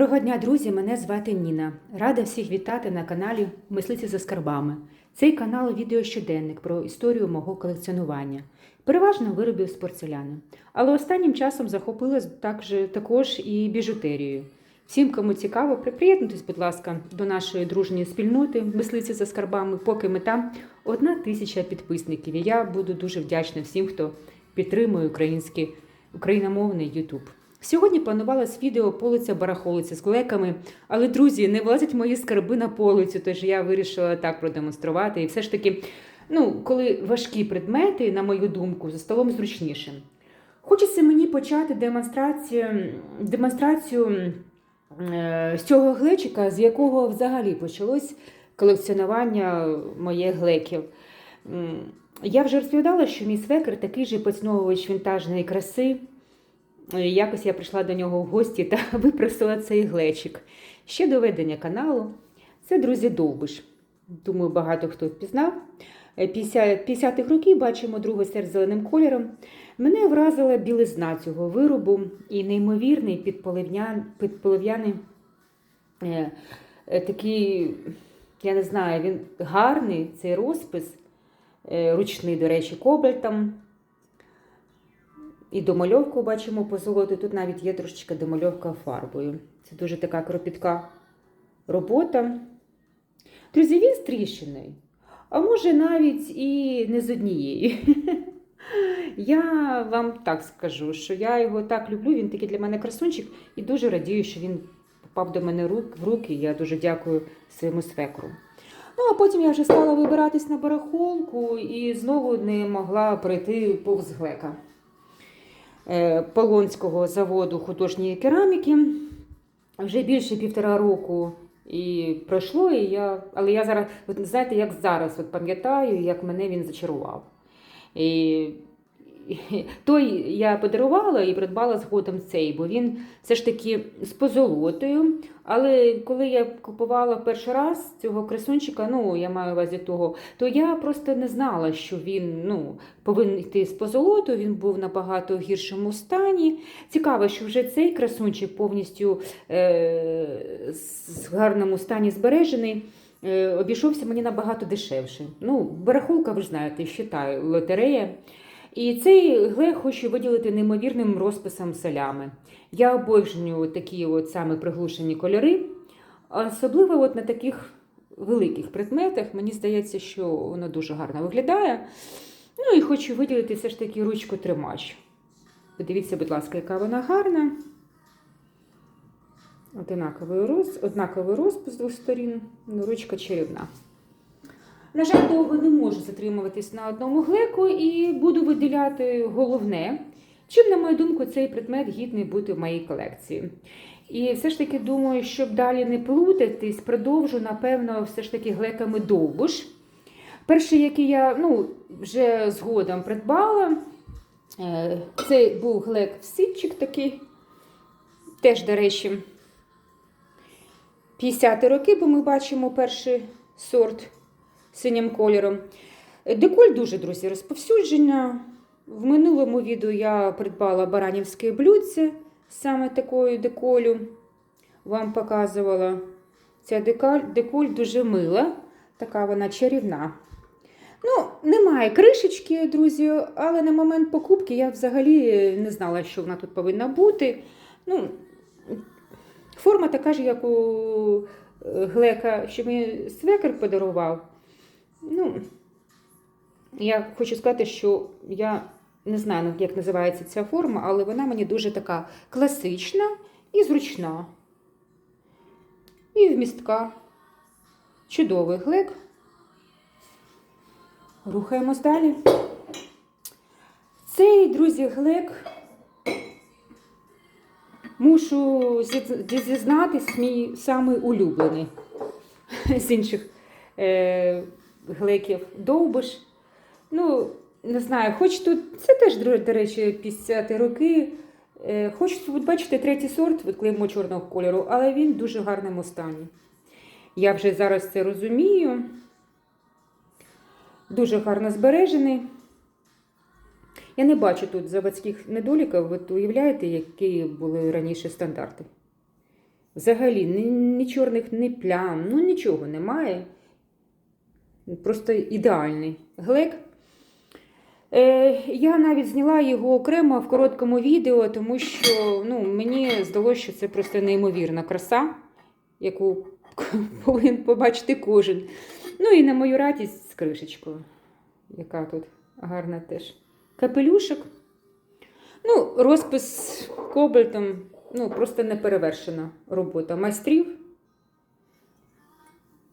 Доброго дня, друзі! Мене звати Ніна. Рада всіх вітати на каналі Мислиці за скарбами. Цей канал відеощоденник про історію мого колекціонування, переважно виробів з порцеляни. Але останнім часом захопилась також, також і біжутерією. Всім, кому цікаво, при- приєднуйтесь, будь ласка, до нашої дружньої спільноти Мислиці за скарбами, поки ми там одна тисяча підписників. І я буду дуже вдячна всім, хто підтримує український україномовний YouTube. Сьогодні планувалось відео полиця барахолиця з колеками, але друзі, не влазять мої скарби на полицю, тож я вирішила так продемонструвати. І все ж таки, ну, коли важкі предмети, на мою думку, за столом зручнішим. Хочеться мені почати демонстрацію, демонстрацію е, з цього глечика, з якого взагалі почалось колекціонування моїх глеків. Я вже розповідала, що мій свекер такий же поціновувач вінтажної краси. Е, Якось я прийшла до нього в гості та випросила цей глечик. Ще до ведення каналу. Це, друзі, довбиш. Думаю, багато хто впізнав. Е, 50 50-х років бачимо другий серд зеленим кольором. Мене вразила білизна цього виробу і неймовірний підполив'ян- підполив'яний е, е, такий, я не знаю, він гарний, цей розпис, е, ручний, до речі, кобальтом. І домальовку бачимо по золоту. Тут навіть є трошечка домальовка фарбою. Це дуже така кропітка робота. Друзі, він з тріщиною. А може навіть і не з однієї. Я вам так скажу, що я його так люблю. Він такий для мене красунчик і дуже радію, що він попав до мене в руки. Я дуже дякую своєму свекру. Ну, а потім я вже стала вибиратись на барахолку і знову не могла пройти повз глека. Е, Полонського заводу художньої кераміки. Вже більше півтора року і пройшло, і я, але я зараз, от знаєте, як зараз от пам'ятаю, як мене він зачарував. І, той я подарувала і придбала згодом цей, бо він все ж таки з позолотою. Але коли я купувала перший раз цього красунчика, ну я маю увазі того, то я просто не знала, що він ну, повинен йти з позолотою, він був набагато гіршому стані. Цікаво, що вже цей красунчик повністю е, з гарному стані збережений. е, Обійшовся мені набагато дешевше. Ну, барахолка, ви ж знаєте, вважаю, лотерея. І цей глек хочу виділити неймовірним розписом солями. Я обожнюю такі от саме приглушені кольори, особливо от на таких великих предметах. Мені здається, що воно дуже гарно виглядає. Ну і хочу виділити все ж таки ручку тримач. Подивіться, будь ласка, яка вона гарна. Однаковий. Однаковий розпис з двох сторін, ну, ручка чарівна. На жаль, довго не можу затримуватись на одному глеку і буду виділяти головне, чим, на мою думку, цей предмет гідний бути в моїй колекції. І все ж таки думаю, щоб далі не плутатись, продовжу, напевно, все ж таки глеками довбуш. Перший, який я ну, вже згодом придбала, е, це був глек ситчик такий. Теж, до речі, 50 роки, бо ми бачимо перший сорт синім кольором. Деколь дуже, друзі, розповсюдження. В минулому відео я придбала баранівське блюдце саме такою деколю. Вам показувала. Ця деколь, деколь дуже мила, така вона чарівна. Ну, немає кришечки, друзі, але на момент покупки я взагалі не знала, що вона тут повинна бути. Ну, форма така ж, як у е, глека, що мені свекер подарував. Ну, я хочу сказати, що я не знаю, ну, як називається ця форма, але вона мені дуже така класична і зручна. І вмістка. Чудовий глек. Рухаємось далі. Цей, друзі, глек. Мушу зі- зізнатись, мій самий улюблений з інших е, глеків довбиш. Ну, не знаю, хоч тут, це теж, до речі, 50 роки. Е, хоч тут, бачите, третій сорт від клеймо чорного кольору, але він в дуже гарному стані. Я вже зараз це розумію. Дуже гарно збережений. Я не бачу тут заводських недоліків. Ви уявляєте, які були раніше стандарти? Взагалі, ні, ні чорних, ні плям, ну нічого немає. Просто ідеальний глек. Е, я навіть зняла його окремо в короткому відео, тому що ну, мені здалося, що це просто неймовірна краса, яку повинен побачити кожен. Ну і на мою радість з кришечкою, яка тут гарна теж. Капелюшок. Ну, розпис кобальтом, ну, просто неперевершена робота майстрів.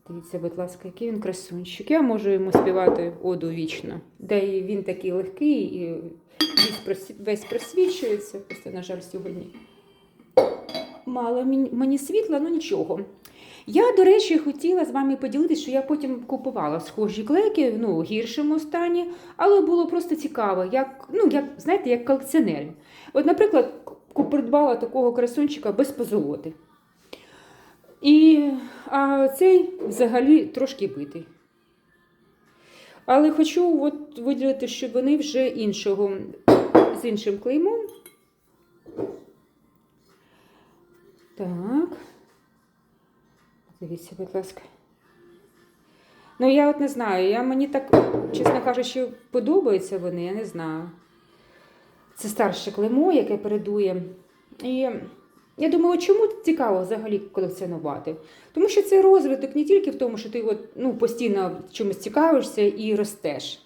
Дивіться, будь ласка, який він красунчик. Я можу йому співати оду вічно. Де він такий легкий і весь, просві- весь просвічується. Просто, на жаль, сьогодні мало мені світла, ну нічого. Я, до речі, хотіла з вами поділитися, що я потім купувала схожі клейки, ну, в гіршому стані, але було просто цікаво, як, ну, як, знаєте, як колекціонер. От, наприклад, придбала такого красунчика без позолоти. І а цей взагалі трошки битий. Але хочу от виділити, що вони вже іншого, з іншим клеймом. Так. Дивіться, будь ласка. Ну, я от не знаю. Я, мені так, чесно кажучи, подобаються вони, я не знаю. Це старше клеймо, яке передує. І я думаю, чому цікаво взагалі колекціонувати? Тому що це розвиток не тільки в тому, що ти от, ну, постійно чимось цікавишся і ростеш.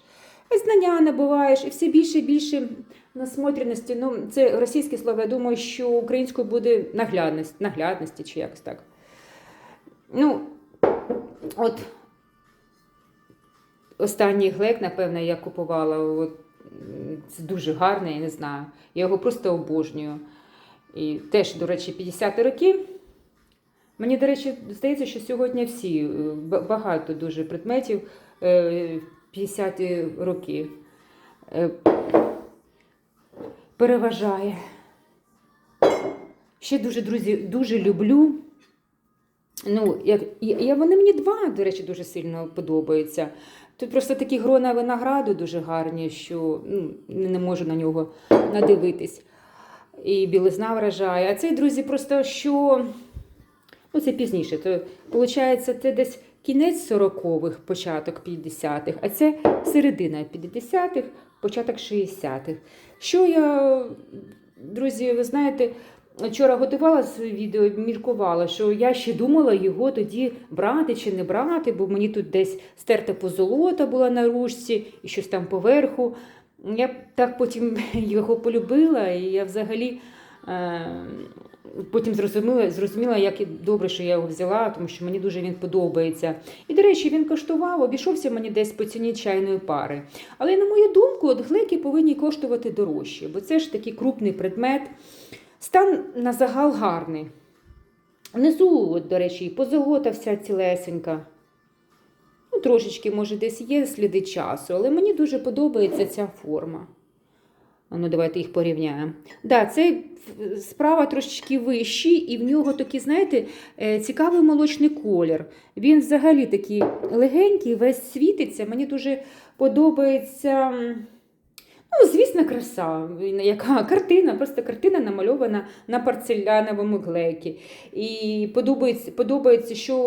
А знання набуваєш, і все більше і більше насмотреності. Ну, це російське слово, я думаю, що українською буде наглядність, наглядності чи якось так. Ну, от останній глек, напевно, я купувала. От, це дуже гарний, я не знаю. Я його просто обожнюю. І теж, до речі, 50 років. Мені, до речі, здається, що сьогодні всі е, багато дуже предметів е, 50 роки е, переважає. Ще дуже, друзі, дуже люблю. Ну, як, я, вони мені два, до речі, дуже сильно подобаються. Тут просто такі грона винограду дуже гарні, що ну, не можу на нього надивитись. І білизна вражає. А цей, друзі, просто що. Ну, це пізніше. То, виходить, це десь кінець 40-х, початок 50-х, а це середина 50-х, початок 60-х. Що я, друзі, ви знаєте, вчора готувала своє відео, міркувала, що я ще думала його тоді брати чи не брати, бо мені тут десь стерта позолота була на ручці і щось там поверху. Я так потім його полюбила, і я взагалі е, потім зрозуміла, зрозуміла, як добре, що я його взяла, тому що мені дуже він подобається. І, до речі, він коштував, обійшовся мені десь по ціні чайної пари. Але, на мою думку, от глеки повинні коштувати дорожче, бо це ж такий крупний предмет. Стан на загал гарний. Внизу, от, до речі, позолота вся цілесенька. Трошечки, може, десь є сліди часу, але мені дуже подобається ця форма. Ну, давайте їх порівняємо. Да, це справа трошечки вищий, і в нього такий, знаєте, е, цікавий молочний колір. Він взагалі такий легенький, весь світиться. Мені дуже подобається. Ну, звісно, краса, яка картина, просто картина намальована на порцеляновому глекі. І подобається, подобається, що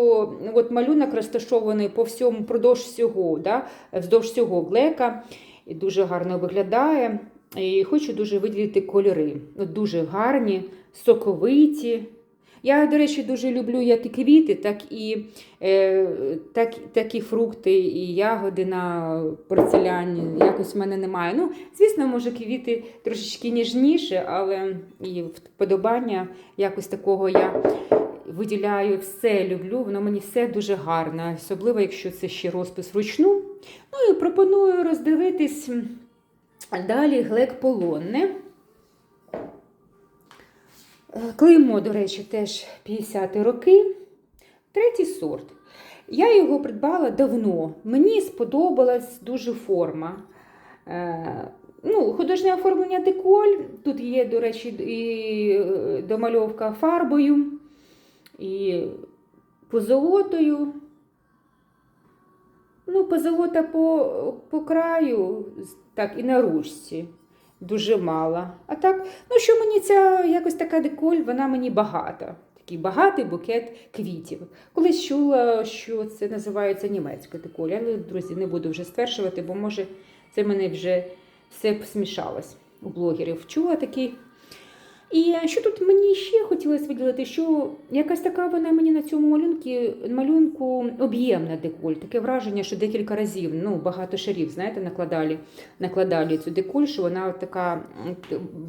от малюнок розташований по всьому продовж всього, да, вздовж всього глека. І дуже гарно виглядає. І хочу дуже виділити кольори. Дуже гарні, соковиті. Я, до речі, дуже люблю як і квіти, так і, е, так, так і фрукти, і ягоди на порцеляні. Якось в мене немає. Ну, звісно, може, квіти трошечки ніжніше, але і вподобання якось такого я виділяю все, люблю. Воно мені все дуже гарно, особливо, якщо це ще розпис вручну. Ну і пропоную роздивитись далі глек полонне. Клеймо, до речі, теж 50 роки. Третій сорт. Я його придбала давно. Мені сподобалась дуже форма. Е, ну, Художнє оформлення деколь. Тут є, до речі, і е, домальовка фарбою, і позолотою. Ну, позолота по, по краю, так, і на ручці. Дуже мала. А так, ну що мені ця якось така деколь, вона мені багата. такий багатий букет квітів. Колись чула, що це називається німецька деколь, але, друзі, не буду вже стверджувати, бо може це мене вже все смішалось у блогерів. Чула такий. І що тут мені ще хотілося виділити, що якась така вона мені на цьому малюнку, малюнку об'ємна деколь. Таке враження, що декілька разів, ну, багато шарів, знаєте, накладали, накладали цю деколь, що вона така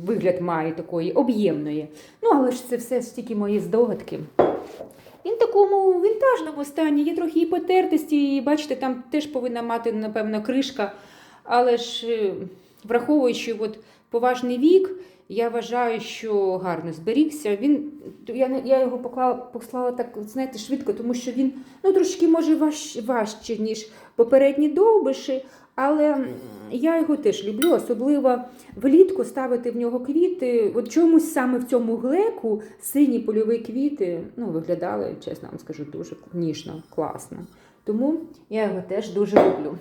вигляд має такої об'ємної. Ну, але ж це все ж тільки мої здогадки. Він в такому вінтажному стані, є трохи і потертості, і бачите, там теж повинна мати, напевно, кришка. Але ж е, враховуючи от поважний вік, я вважаю, що гарно зберігся. Він, я, я його поклала, послала так, знаєте, швидко, тому що він ну, трошки може важ, важче, ніж попередні довбиші. Але я його теж люблю, особливо влітку ставити в нього квіти. От чомусь саме в цьому глеку сині польові квіти ну, виглядали, чесно вам скажу, дуже ніжно, класно. Тому я його теж дуже люблю.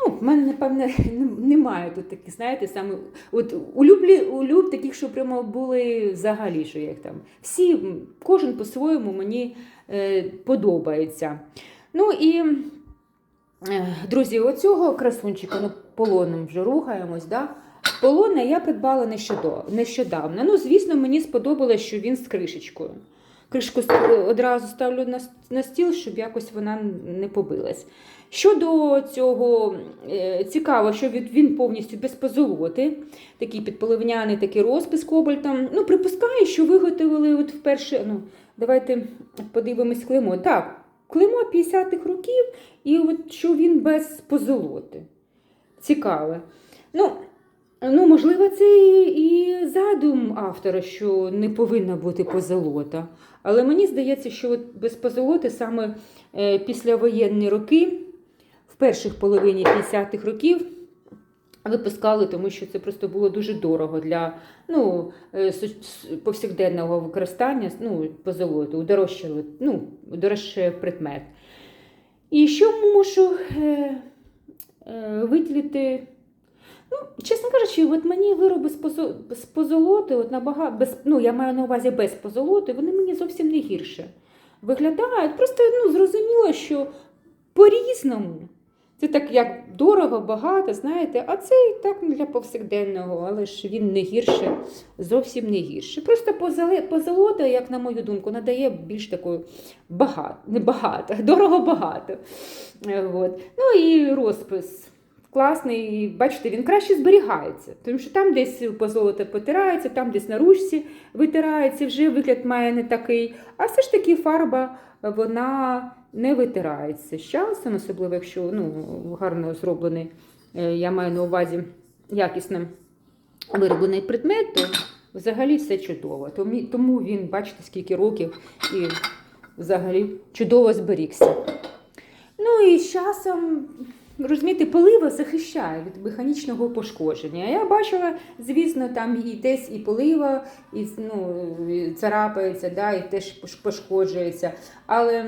Ну, в мене, напевне, немає тут таких, знаєте, саме от улюблі, улюб таких, що прямо були взагалі, що я їх там. Всі, кожен по-своєму мені е, подобається. Ну і, е, друзі, оцього красунчика, ну, полоном вже рухаємось, да? Полона я придбала нещодавно. Ну, звісно, мені сподобалось, що він з кришечкою. Кришку одразу ставлю на, на стіл, щоб якось вона не побилась. Щодо цього, е, цікаво, що він повністю без позолоти, такий підполивняний такий розпис кобальтом. Ну, припускаю, що виготовили от вперше. Ну, давайте подивимось клеймо. Так, клеймо 50-х років, і от що він без позолоти. Цікаве. Ну, ну, можливо, це і задум автора, що не повинна бути позолота. Але мені здається, що от без позолоти саме е, післявоєнні роки, в перших половині 50-х років, випускали, тому що це просто було дуже дорого для ну, е, повсякденного використання ну, позолоту, удорожчали, ну, удорожче предмет. І що можу е, е, виділити? Ну, чесно кажучи, от мені вироби з, позо, позолоти, от набагато, без, ну, я маю на увазі без позолоти, вони мені зовсім не гірше виглядають. Просто ну, зрозуміло, що по-різному. Це так як дорого, багато, знаєте, а це і так для повсякденного, але ж він не гірше, зовсім не гірше. Просто позолота, як на мою думку, надає більш такою багато, не багато, дорого багато. Е, От. Ну і розпис. Класний, і бачите, він краще зберігається, тому що там десь позолота потирається, там десь на ручці витирається, вже вигляд має не такий. А все ж таки фарба вона не витирається з часом, особливо якщо ну, гарно зроблений, е, я маю на увазі якісно вироблений предмет, то взагалі все чудово. Тому він, бачите, скільки років і взагалі чудово зберігся. Ну і з часом, розумієте, полива захищає від механічного пошкодження. Я бачила, звісно, там і десь і полива, і ну, і царапається, да, і теж пошкоджується. Але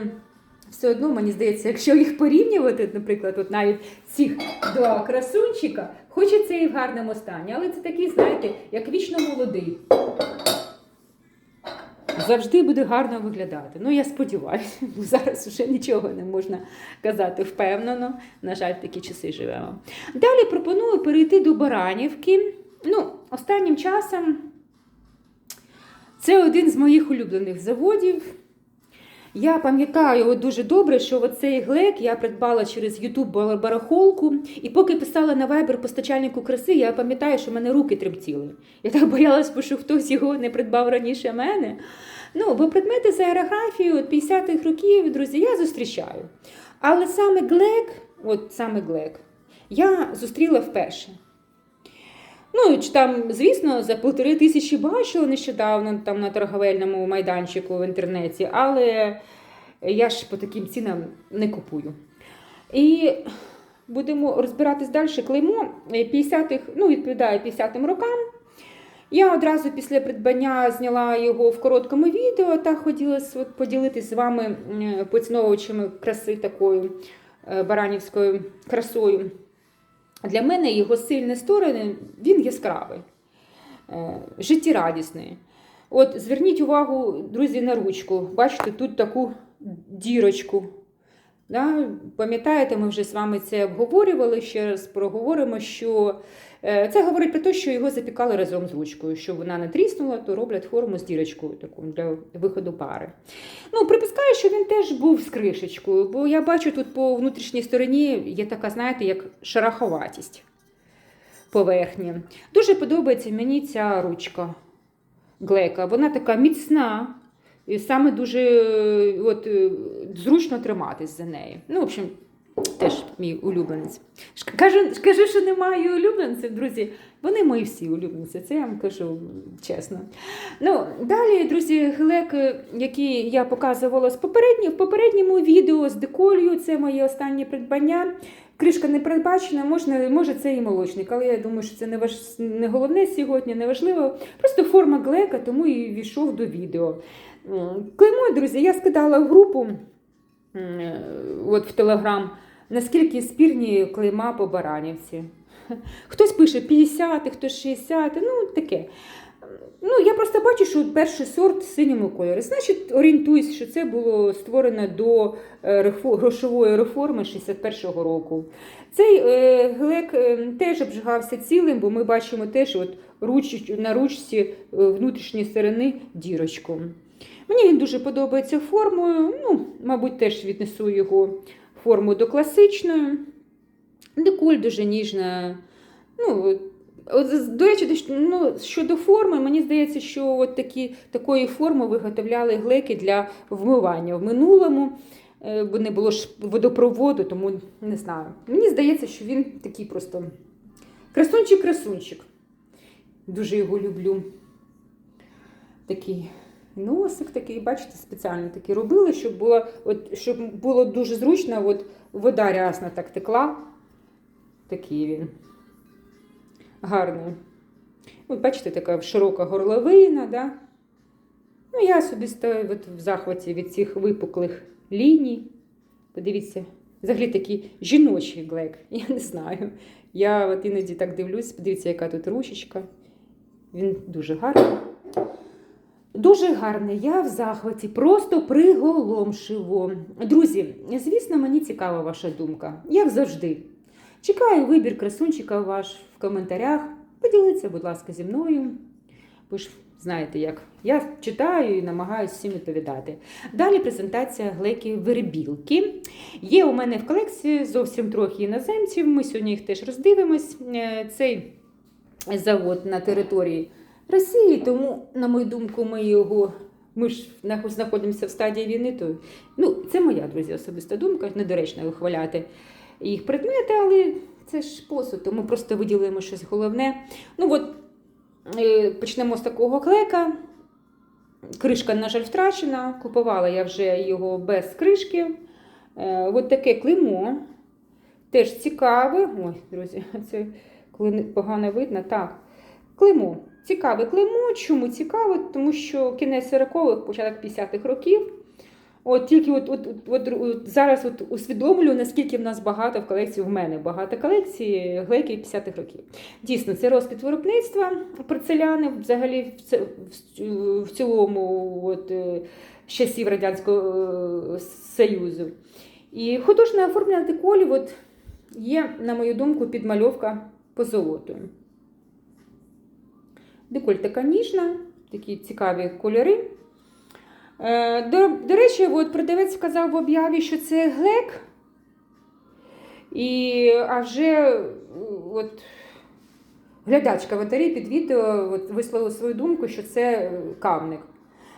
все одно, мені здається, якщо їх порівнювати, наприклад, от навіть цих два красунчика, хоч і цей в гарному стані, але це такий, знаєте, як вічно молодий. Завжди буде гарно виглядати. Ну, я сподіваюся, бо зараз вже нічого не можна казати впевнено. На жаль, такі часи живемо. Далі пропоную перейти до Баранівки. Ну, останнім часом це один з моїх улюблених заводів. Я пам'ятаю дуже добре, що оцей глек я придбала через YouTube барахолку. І поки писала на Viber постачальнику краси, я пам'ятаю, що в мене руки тремтіли. Я так боялась, що хтось його не придбав раніше мене. Ну, бо предмети з аерографією от 50-х років, друзі, я зустрічаю. Але саме глек, от саме глек, я зустріла вперше. Ну, чи там, звісно, за півтори тисячі бачила нещодавно там на торговельному майданчику в інтернеті, але я ж по таким цінам не купую. І будемо розбиратись далі. Клеймо 50-х, ну, відповідає 50-м рокам. Я одразу після придбання зняла його в короткому відео та хотіла поділитись з вами поціновувачами краси такою е, баранівською красою. Для мене його сильні сторони, він яскравий, е, життєрадісний. От зверніть увагу, друзі, на ручку. Бачите, тут таку дірочку. Да? Пам'ятаєте, ми вже з вами це обговорювали, ще раз проговоримо, що е, це говорить про те, що його запікали разом з ручкою. Щоб вона не тріснула, то роблять форму з дірочкою таку для виходу пари. Ну, припускаю, що він теж був з кришечкою, бо я бачу тут по внутрішній стороні є така, знаєте, як шараховатість поверхні. Дуже подобається мені ця ручка глека. Вона така міцна. І саме дуже е, от, е, зручно триматись за нею. Ну, в общем, теж мій улюбленець. Кажу, кажу, що немає улюбленців, друзі. Вони мої всі улюбленці, це я вам кажу чесно. Ну, далі, друзі, глек, е, який я показувала з попередні, в попередньому відео з деколью, це моє останнє придбання. Кришка не передбачена, можна, може це і молочник, але я думаю, що це не, важ... не головне сьогодні, не важливо. Просто форма глека, тому і війшов до відео. Клеймо, друзі, я скидала в групу е, от в Телеграм, наскільки спірні клейма по Баранівці. Хтось пише 50, хтось 60, ну таке. Ну, я просто бачу, що перший сорт в синьому кольорі. Значить, орієнтуюсь, що це було створено до е, грошової реформи 61-го року. Цей е, глек теж обжигався цілим, бо ми бачимо теж от руч, на ручці внутрішньої сторони дірочку. Мені він дуже подобається формою. Ну, мабуть, теж віднесу його форму до класичної. Деколь дуже ніжна. Ну, до речі, ну, щодо форми, мені здається, що от такі, такої форми виготовляли глеки для вмивання. В минулому е, бо не було ж водопроводу, тому не знаю. Мені здається, що він такий просто красунчик-красунчик. Дуже його люблю. Такий носик такий, бачите, спеціально такий робили, щоб було, от, щоб було дуже зручно, от вода рясна так текла. Такий він. Гарний. От бачите, така широка горловина, да? Ну, я собі стою от в захваті від цих випуклих ліній. Подивіться, взагалі такий жіночий глек. Я не знаю. Я от іноді так дивлюсь, подивіться, яка тут ручечка. Він дуже гарний. Дуже гарний, я в захваті, просто приголомшиво. Друзі, звісно, мені цікава ваша думка, як завжди. Чекаю вибір красунчика ваш в коментарях. Поділіться, будь ласка, зі мною. Ви ж знаєте, як я читаю і намагаюся всім відповідати. Далі презентація глеки вербілки. Є у мене в колекції зовсім трохи іноземців. Ми сьогодні їх теж роздивимось. Е, Цей завод на території Росії, тому, на мою думку, ми його. Ми ж знаходимося в стадії війни, то ну, це моя, друзі, особиста думка. Недоречно вихваляти їх предмети, але це ж посуд, тому просто виділимо щось головне. Ну от е, почнемо з такого клека. Кришка, на жаль, втрачена. Купувала я вже його без кришки. Е, от таке клеймо. Теж цікаве. Ой, друзі, це коли погано видно. Так, клеймо. Цікаве клеймо. Чому цікаве? Тому що кінець 40-х, початок 50-х років. От тільки от, от, от, от, зараз от усвідомлюю, наскільки в нас багато в колекції, в мене багато колекції глеків 50-х років. Дійсно, це розквіт виробництва порцеляни, взагалі в, цілому от, е, з часів Радянського е, Союзу. І художнє оформлення деколів от, є, на мою думку, підмальовка позолотою. Деколь така ніжна, такі цікаві кольори. Е, До, до речі, от продавець сказав в об'яві, що це глек. І, а вже от, глядач коментарі під відео от, висловила свою думку, що це е, кавник.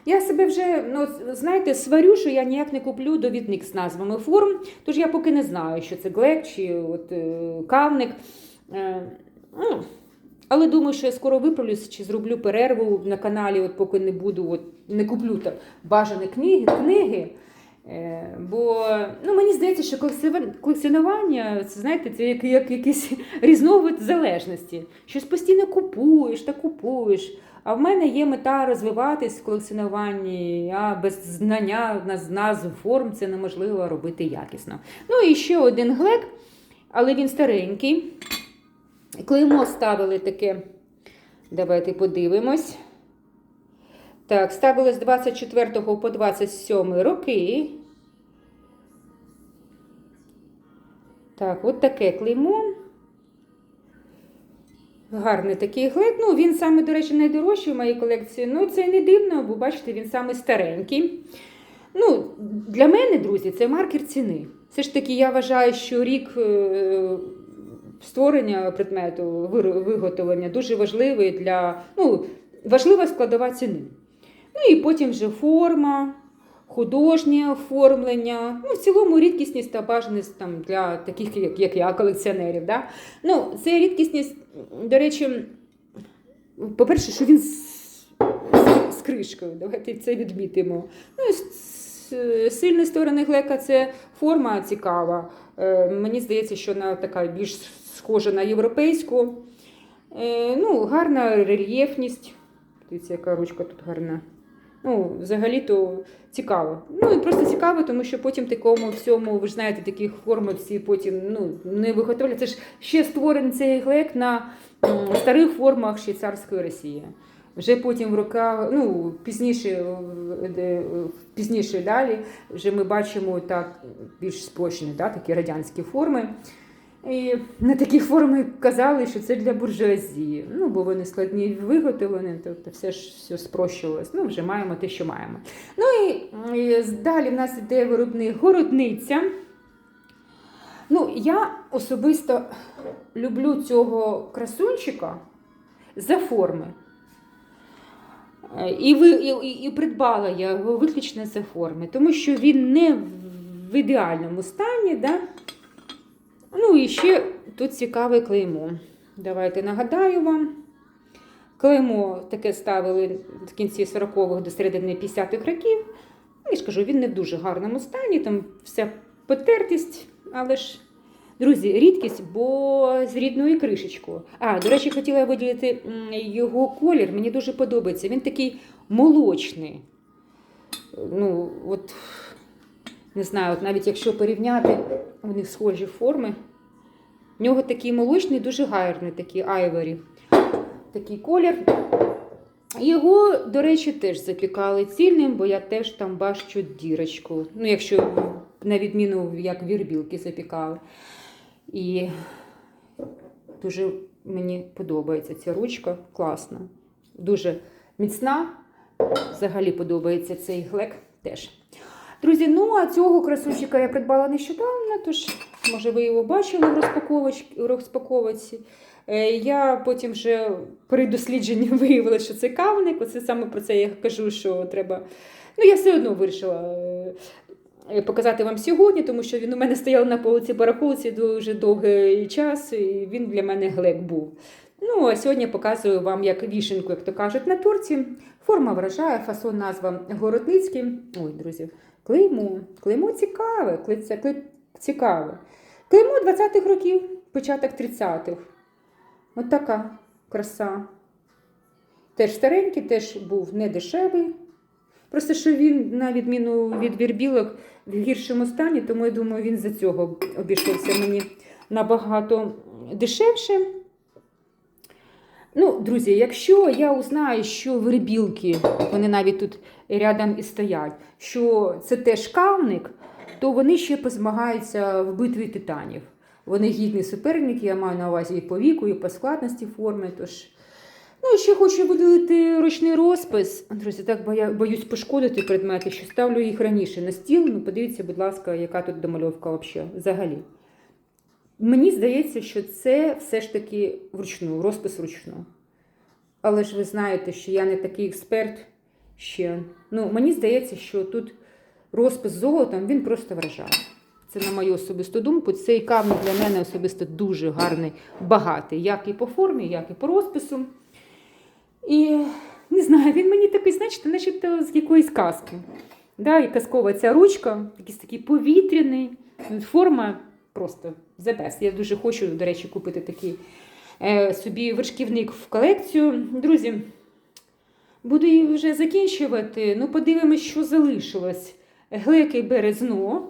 Я себе вже, ну, знаєте, сварю, що я ніяк не куплю довідник з назвами форм, тож я поки не знаю, що це глек чи от, е, кавник. Ну, але думаю, що я скоро виправлюсь чи зроблю перерву на каналі, от поки не буду, от, не куплю там бажані книги. книги. Е, бо ну, мені здається, що колекціонування- це знаєте, це як, як якийсь різновид залежності. Щось постійно купуєш та купуєш. А в мене є мета розвиватись в колекціонуванні, а без знання наз- назв форм це неможливо робити якісно. Ну і ще один глек, але він старенький. Клеймо ставили таке. Давайте подивимось. Так, ставили з 24 по 27 роки. Так, от таке клеймо. Гарний такий глек. Ну, він саме, до речі, найдорожчий в моїй колекції. Ну, це не дивно, бо бачите, він саме старенький. Ну, для мене, друзі, це маркер ціни. Все ж таки, я вважаю, що рік е, створення предмету, виготовлення дуже важливий для ну, важлива складова ціни. Ну і потім вже форма, художнє оформлення, ну, в цілому рідкісність та бажаність там, для таких, як, як я, колекціонерів. Да? Ну, це рідкісність, до речі, по-перше, що він з, з, кришкою. Давайте це відмітимо. Ну, сильні сторони глека це форма цікава. Е, мені здається, що вона така більш схожа на європейську. Е, ну, гарна рельєфність. Дивіться, яка ручка тут гарна. Ну, взагалі-то цікаво. Ну і просто цікаво, тому що потім такому всьому, ви ж знаєте, такі форми всі потім ну, не виготовляють. Це ж ще створений цей глек на старих формах швейцарської Росії. Вже потім в руках, ну пізніше, пізніше далі, вже ми бачимо так більш спрощені, да, такі радянські форми. І на такі форми казали, що це для буржуазії. Ну, бо вони складні виготовлені, тобто все ж все спрощувалось. Ну, вже маємо те, що маємо. Ну і, і далі в нас іде виробник городниця. Ну, я особисто люблю цього красунчика за форми. І, ви, і- і придбала я його виключно за форми, тому що він не в ідеальному стані. Да? Ну і ще тут цікаве клеймо. Давайте нагадаю вам. Клеймо таке ставили в кінці 40-х до середини 50-х років. Ну, Я ж кажу, він не в дуже гарному стані, там вся потертість, але ж, друзі, рідкість, бо з рідною кришечкою. А, до речі, хотіла виділити його колір. Мені дуже подобається. Він такий молочний. Ну, от, не знаю, от навіть якщо порівняти, них схожі форми. В нього такий молочний, дуже гарний, такий айворі. Такий колір. Його, до речі, теж запікали цільним, бо я теж там бачу дірочку. Ну, якщо на відміну, як вірбілки запікали. І дуже мені подобається ця ручка, класна. Дуже міцна. Взагалі подобається цей глек теж. Друзі, ну а цього красунчика я придбала нещодавно, тож, може, ви його бачили в розпаковочці. Е, Я потім вже при дослідженні виявила, що це кавник. Оце саме про це я кажу, що треба. Ну, я все одно вирішила е, показати вам сьогодні, тому що він у мене стояв на полиці барахолці дуже довгий час, і він для мене глек був. Ну, а сьогодні показую вам як вішенку, як то кажуть, на торті. Форма вражає, фасон, назва Городницький. Ой, друзі, клеймо. Клеймо цікаве, клей- цікаве. Клеймо 20-х років, початок 30-х. От така краса. Теж старенький, теж був не дешевий. Просто що він, на відміну від вірбілок, в гіршому стані, тому я думаю, він за цього обійшовся мені набагато дешевше. Ну, друзі, якщо я узнаю, що вербілки, вони навіть тут рядом і стоять, що це теж кавник, то вони ще позмагаються в битві титанів. Вони гідні суперники, я маю на увазі і по віку, і по складності форми. Тож. Ну, ще хочу виділити ручний розпис. Друзі, так боюсь пошкодити предмети, що ставлю їх раніше на стіл. Ну, подивіться, будь ласка, яка тут домальовка взагалі. Мені здається, що це все ж таки вручну, розпис вручну. Але ж ви знаєте, що я не такий експерт ще. Ну, мені здається, що тут розпис золотом він просто вражає. Це на мою особисту думку. Цей кавник для мене особисто дуже гарний, багатий, як і по формі, як і по розпису. І не знаю, він мені такий, знаєте, начебто з якоїсь казки. Да, і казкова ця ручка, якийсь такий повітряний. Форма просто the best. Я дуже хочу, до речі, купити такий е, собі вершківник в колекцію. Друзі, буду вже закінчувати. Ну, подивимось, що залишилось. Глеки березно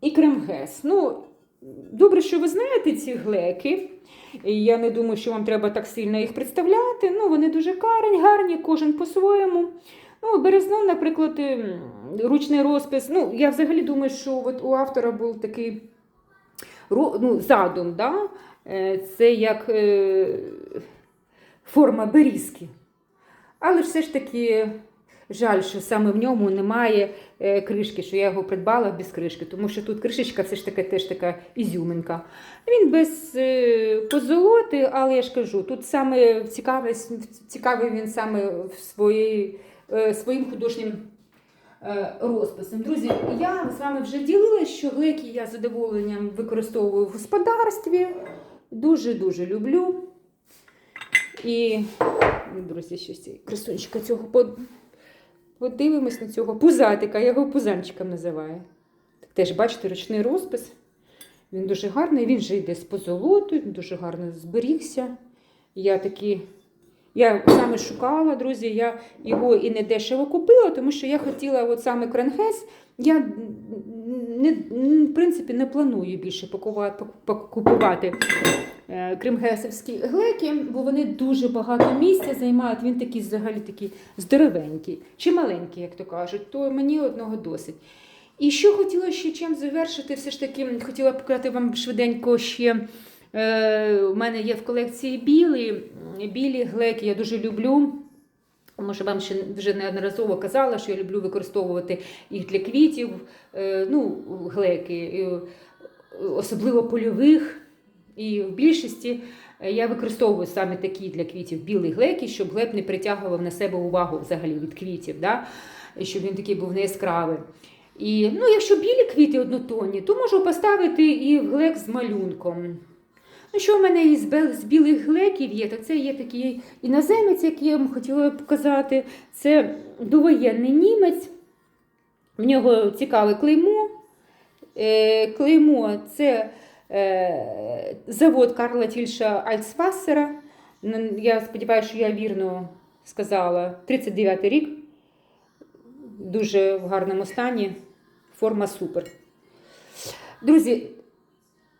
і кремгес. Ну, добре, що ви знаєте ці глеки. Я не думаю, що вам треба так сильно їх представляти. Ну, вони дуже гарні, гарні, кожен по-своєму. Ну, березнов, наприклад, ем, ручний розпис. Ну, я взагалі думаю, що от у автора був такий ну, задум, да? Е, це як е, форма берізки. Але все ж таки жаль, що саме в ньому немає е, кришки, що я його придбала без кришки, тому що тут кришечка все ж таки теж така ізюминка. Він без позолоти, але я ж кажу, тут саме цікавий, цікавий він саме в своїй, своїм художнім е, розписом. Друзі, я з вами вже ділилася, що глеки я задоволенням використовую в господарстві. Дуже-дуже люблю. І, ну, друзі, щось красунчика цього под... подивимось на цього пузатика, я його пузанчиком називаю. Теж, бачите, ручний розпис. Він дуже гарний, він вже йде з позолотою, дуже гарно зберігся. Я такі. Я саме шукала, друзі, я його і не дешево купила, тому що я хотіла от саме Кренхес. Я не, в принципі не планую більше купувати е, кримгесовські глеки, бо вони дуже багато місця займають. Він такий взагалі такий здоровенький чи маленький, як то кажуть, то мені одного досить. І що хотіла ще чим завершити, все ж таки хотіла показати вам швиденько ще. Е, у мене є в колекції білі, білі глеки, я дуже люблю. Може, вам ще вже неодноразово казала, що я люблю використовувати їх для квітів, е, ну, глеки, е, особливо польових. І в більшості я використовую саме такі для квітів білі глеки, щоб глеб не притягував на себе увагу взагалі від квітів, да? щоб він такий був не яскравий. І, ну, якщо білі квіти однотонні, то можу поставити і глек з малюнком. Ну, що в мене із з білих глеків є, то це є такий іноземець, який я вам хотіла показати. Це довоєнний німець. В нього цікаве клеймо. Е, клеймо це е, завод Карла Тільша Альцвассера. Я сподіваюся, що я вірно сказала. 39 рік. Дуже в гарному стані. Форма супер. Друзі,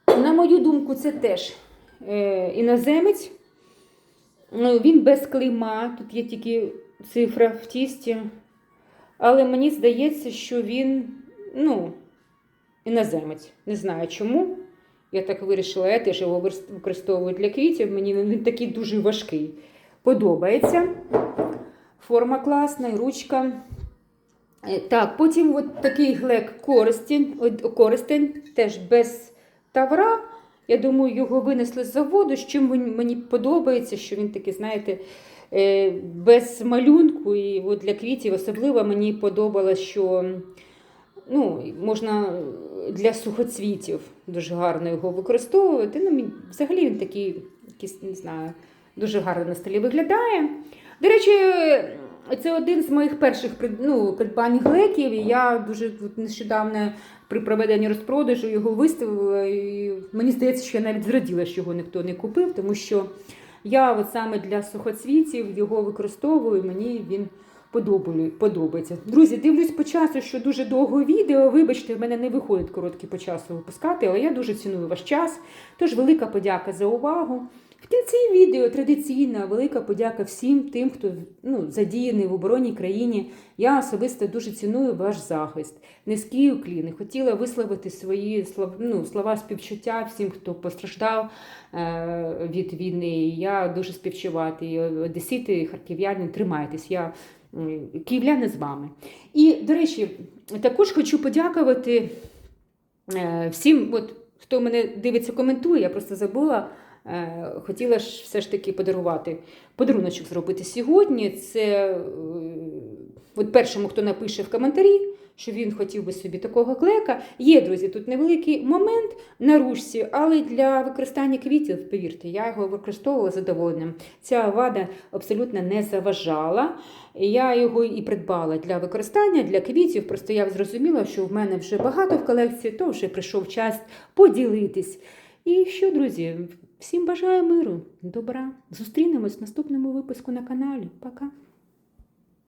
на мою думку, це теж іноземець. Ну, він без клейма, тут є тільки цифра в тісті. Але мені здається, що він ну, іноземець. Не знаю чому. Я так вирішила, я теж його використовую для квітів. Мені він він такий дуже важкий. Подобається. Форма класна, і ручка. Е, Так, потім от такий глек користень, користень, теж без тавра. Я думаю, його винесли з заводу, з чим мені подобається, що він такий, знаєте, е, без малюнку. І от для квітів особливо мені подобалось, що ну, можна для сухоцвітів дуже гарно його використовувати. Ну, взагалі він такий, не знаю, дуже гарно на столі виглядає. До речі, це один з моїх перших ну, придбань глеків. І я дуже нещодавно при проведенні розпродажу його виставила. І мені здається, що я навіть зраділа, що його ніхто не купив, тому що я от саме для сухоцвітів його використовую. Мені він подобається. Друзі, дивлюсь по часу, що дуже довго відео. Вибачте, в мене не виходить короткі по часу випускати, але я дуже ціную ваш час. Тож велика подяка за увагу. В кінці відео традиційна велика подяка всім тим, хто ну, задіяний в оборонній країні. Я особисто дуже ціную ваш захист. Низький уклін. І Хотіла висловити свої ну, слова співчуття всім, хто постраждав е, від війни. Я дуже співчувати. І Одесити, харків'яни, тримайтесь. Я київляни з вами. І, до речі, також хочу подякувати е, всім, от, хто мене дивиться, коментує. Я просто забула. Е, Хотіла ж все ж таки подарувати подаруночок зробити сьогодні. Це е, от першому, хто напише в коментарі, що він хотів би собі такого клека. Є, друзі, тут невеликий момент на ручці, але для використання квітів, повірте, я його використовувала задоволенням. Ця вада абсолютно не заважала. Я його і придбала для використання, для квітів. Просто я зрозуміла, що в мене вже багато в колекції, то вже прийшов час поділитись. І що, друзі, всім бажаю миру, добра. Зустрінемось в наступному випуску на каналі. Пока.